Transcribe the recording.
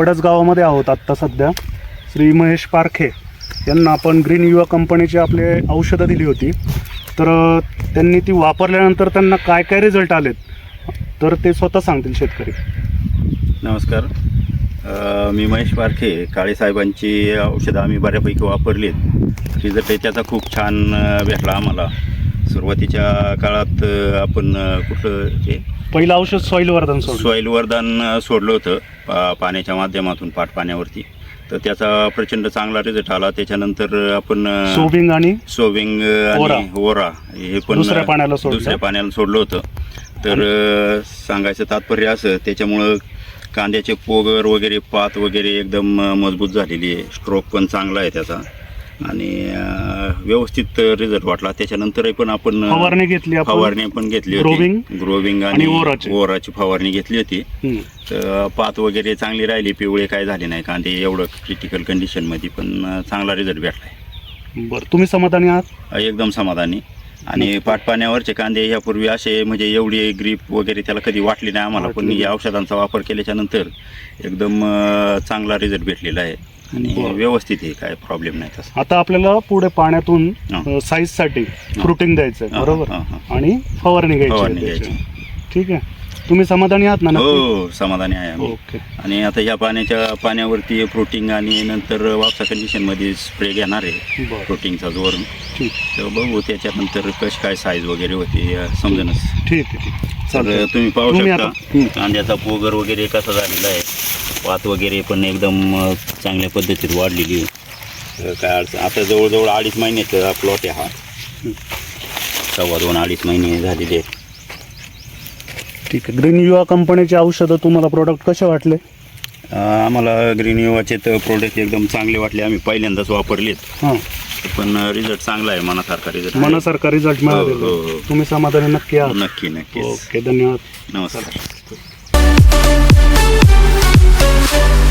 वडस गावामध्ये आहोत आत्ता सध्या. श्री महेश पारखे यांना आपण ग्रीन युवा कंपनीची आपले औषधं दिली होती. तर त्यांनी ती वापरल्यानंतर त्यांना काय काय रिझल्ट आलेत? तर ते स्वतः सांगतील शेतकरी. नमस्कार. मी महेश पारखे काळेसाहेबांची औषधं आम्ही बऱ्यापैकी वापरलीत. रिझल्ट त्याचा खूप छान भेटला आम्हाला. सुरुवातीच्या काळात आपण कुठं हे पहिलं औषध सॉईल वर्धन सोडलं. सॉईल वरदान सोडलं होतं पा पाण्याच्या माध्यमातून पाट पाण्यावरती तर त्याचा प्रचंड चांगला रिझल्ट आला. त्याच्यानंतर आपण अ, सोबिंग आणि सोविंग ओरा. आणि ओरा. हे पण दुसऱ्या पाण्याला सोडलं. दुसऱ्या पाण्याला सोडलं होतं. तर अ, सांगायचं तात्पर्य असं त्याच्यामुळं कांद्याचे पोगर वगैरे पात वगैरे एकदम अ, मजबूत झालेली आहे. स्ट्रोक पण चांगला आहे त्याचा. आणि व्यवस्थित रिझल्ट वाटला. त्याच्यानंतरही पण आपण फवारणी घेतली आपण. फवारणी पण घेतली होती. ग्रोविंग आणि आणि ओराची. ओराची फवारणी घेतली होती. हं. तर पात वगैरे चांगली राहिली पिवळे काय झाले नाही कांदे एवढं क्रिटिकल कंडिशनमध्ये पण अ, चांगला रिझल्ट भेटला बरं तुम्ही समाधानी आहात? आहे एकदम समाधानी. आणि पाटपाण्यावरचे कांदे यापूर्वी असे म्हणजे एवढी ग्रीप वगैरे त्याला कधी वाटली नाही आम्हाला पण या औषधांचा वापर केल्याच्यानंतर एकदम अ, चांगला रिझल्ट भेटलेला आहे. आणि. व्यवस्थित आहे काय प्रॉब्लेम नाही तसा आता आपल्याला पुढे पाण्यातून हा. साईजसाठी फ्रुटिंग द्यायचं आहे बरोबर हा, हा. आणि फवारणी घ्यायची आहे फवारणी त्याची. घ्यायची ठीक आहे तुम्ही समाधानी आहात ना नक्की? हो समाधानी आहे आम्ही ओके आणि आता या पाण्याच्या पाण्यावरती प्रोटीन आणि नंतर वापसा कंडिशनमध्ये स्प्रे घेणार आहे बरं प्रोटीनचा जोर ठीक तर बघू त्याच्यानंतर कशी काय साईज वगैरे होती अ, समजेनच ठीक आहे ठीक आहे. तर चालतंय. तुम्ही पाहू तुम्ही शकता. कांद्याचा पोगर वगैरे कसा झालेला आहे पात वगैरे पण एकदम चांगल्या पद्धतीत वाढलेली काय अडचण आता जवळजवळ अडीच महिन्याचा प्लॉट आहे हा. सव्वा दोन अडीच महिने झालेले आहेत. ठीक आहे. ग्रीन युवा कंपनीचे औषधं तुम्हाला प्रोडक्ट कसे वाटले? अ, आम्हाला ग्रीन युवाचे तर प्रोडक्ट एकदम चांगले वाटले. आम्ही पहिल्यांदाच वापरलेत. हां. पण रिझल्ट चांगला आहे. मनासारखा रिझल्ट मनासारखा रिझल्ट हो, हो, मिळालेला हो. तुम्ही समाधानी नक्की आहात. नक्की नक्कीच. ओके धन्यवाद. नमस्कार. Thank you.